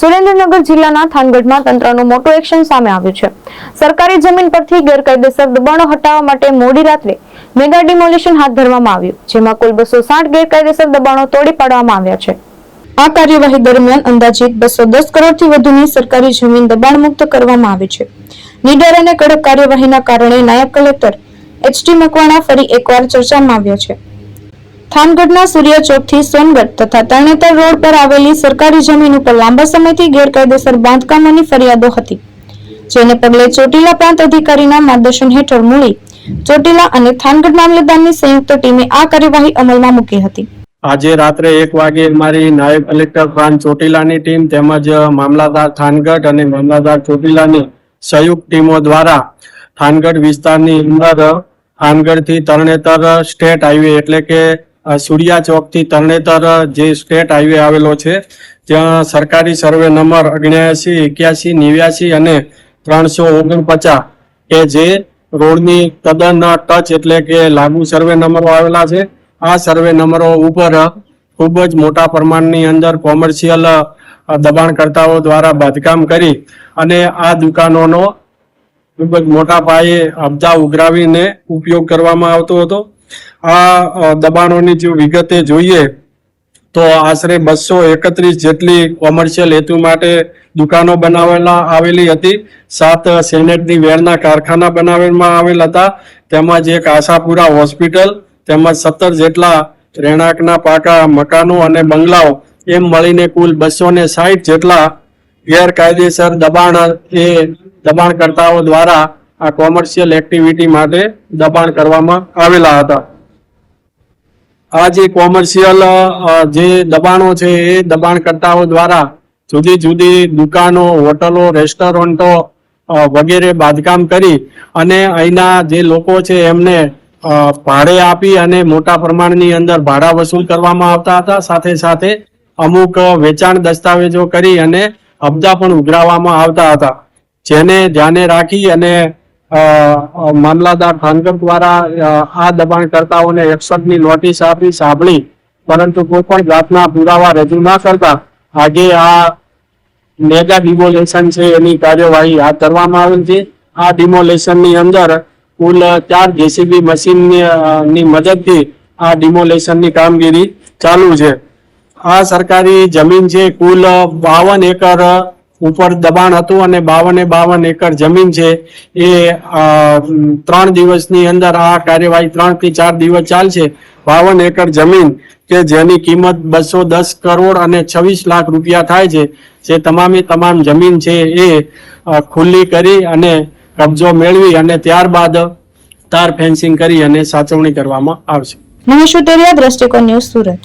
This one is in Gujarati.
સુરેન્દ્રનગર જિલ્લાના થાનગઢમાં તંત્રનું મોટું એક્શન સામે આવ્યું છે. સરકારી જમીન પરથી ગેરકાયદેસર દબાણો હટાવવા માટે મોડી રાત્રે મેગા ડિમોલિશન હાથ ધરવામાં આવ્યું, જેમાં કુલ બસો સાઠ ગેરકાયદેસર દબાણો તોડી પાડવામાં આવ્યા છે. આ કાર્યવાહી દરમિયાન અંદાજિત બસો દસ કરોડથી વધુની સરકારી જમીન દબાણ મુક્ત કરવામાં આવી છે. નીડર અને કડક કાર્યવાહીના કારણે નાયબ કલેક્ટર એચટી મકવાણા ફરી એકવાર ચર્ચામાં આવ્યા છે. થાનગઢના સૂર્ય ચોકથી સોનગઢ તથા તરણેતર રોડ પર આવેલી સરકારી જમીન ઉપર લાંબા સમયથી ગેરકાયદેસર બાંધકામોની ફરિયાદો હતી, જેને પગલે ચોટીલા પ્રાંત અધિકારીના માર્ગદર્શન હેઠળ મૂળી ચોટીલા અને થાનગઢ મામલતદારની સંયુક્ત ટીમે આ કાર્યવાહી અમલમાં મૂકી હતી. આજે રાત્રે એક વાગે મારી નાયબ કલેક્ટર પ્રાંત ચોટીલાની ટીમ તેમજ મામલાદાર થાનગઢ અને મામલાદાર ચોટીલાની સંયુક્ત ટીમો દ્વારા થાનગઢ વિસ્તારની અંદર થાનગઢથી તરણેતર સ્ટેટ હાઈવે એટલે કે સૂર્યા ચોકથી તરણેતર જે સ્ટેટ હાઈવે આવેલો છે ત્યાં સરકારી સર્વે નંબર અગિયાસી એક્યાસી, નેવ્યાસી અને ત્રણસો ઓગણપચાસ કે જે રોડની તદ્દન ટચ એટલે કે લાગુ સર્વે નંબરો આવેલા છે. આ સર્વે નંબરો ઉપર ખૂબ જ મોટા પ્રમાણની અંદર કોમર્શિયલ દબાણકર્તાઓ દ્વારા બાંધકામ કરી અને આ દુકાનોનો ખૂબ જ મોટા પાયે અબજા ઉઘરાવીને ઉપયોગ કરવામાં આવતો હતો. આ દબાણોની જો વિગતે જોઈએ, તો આશરે બસો એકત્રીસ જેટલી કોમર્શિયલ હેતુ માટે દુકાનો બનાવેલા આવેલી હતી. સાત સેનેટની વેરના કારખાના બનાવવામાં આવેલ હતા. તેમજ એક આશાપુરા હોસ્પિટલ, તેમજ સત્તર જેટલા રહેણાંકના પાકા મકાનો અને બંગલાઓ, એમ મળીને કુલ બસો ને સાહીઠ જેટલા ગેરકાયદેસર દબાણ એ દબાણકર્તાઓ દ્વારા આ કોમર્શિયલ એક્ટિવિટી માટે દબાણ કરવામાં આવેલા હતા. આ જે કોમર્શિયલ જે દબાણો છે એ દબાણકર્તાઓ દ્વારા જુદી જુદી દુકાનો, હોટલો, રેસ્ટોરન્ટો વગેરે બાંધકામ કરી અને અહીંના જે લોકો છે એમને ભાડે આપી અને મોટા પ્રમાણની અંદર ભાડા વસૂલ કરવામાં આવતા હતા. સાથે સાથે અમુક વેચાણ દસ્તાવેજો કરી અને અબજા પણ ઉઘરાવવામાં આવતા હતા. જેને ધ્યાને રાખી અને મામલાદાર થાનગઢ દ્વારા આ દબાણકર્તાઓને એકસઠની નોટિસ આપી, સાંભળી, પરંતુ કોઈ પણ જાતના પુરાવા રજૂ ના કરતા આજે આ મેગા ડિમોલેશન છે, એની કાર્યવાહી હાથ ધરવામાં આવેલ છે. આ ડિમોલેશનની અંદર કુલ ચાર જેસીબી મશીનની મદદથી આ ડિમોલેશનની કામગીરી ચાલુ છે. આ સરકારી જમીન છે, કુલ બાવન એકર ઉપર દબાણ હતું અને બાવને બાવન એકર જમીન છે. એ ત્રણ દિવસની અંદર આ કાર્યવાહી ત્રણથી ચાર દિવસ ચાલશે. બાવન એકર જમીન કે જેની કિંમત બસો દસ કરોડ અને છવ્વીસ લાખ રૂપિયા થાય છે. જે તમામે તમામ જમીન છે એ ખુલ્લી કરી અને કબજો મેળવી અને ત્યારબાદ તાર ફેન્સિંગ કરી અને સાચવણી કરવામાં આવશે. મહેશ ઉટેરિયા દ્રષ્ટિકોણ ન્યૂઝ સુરત.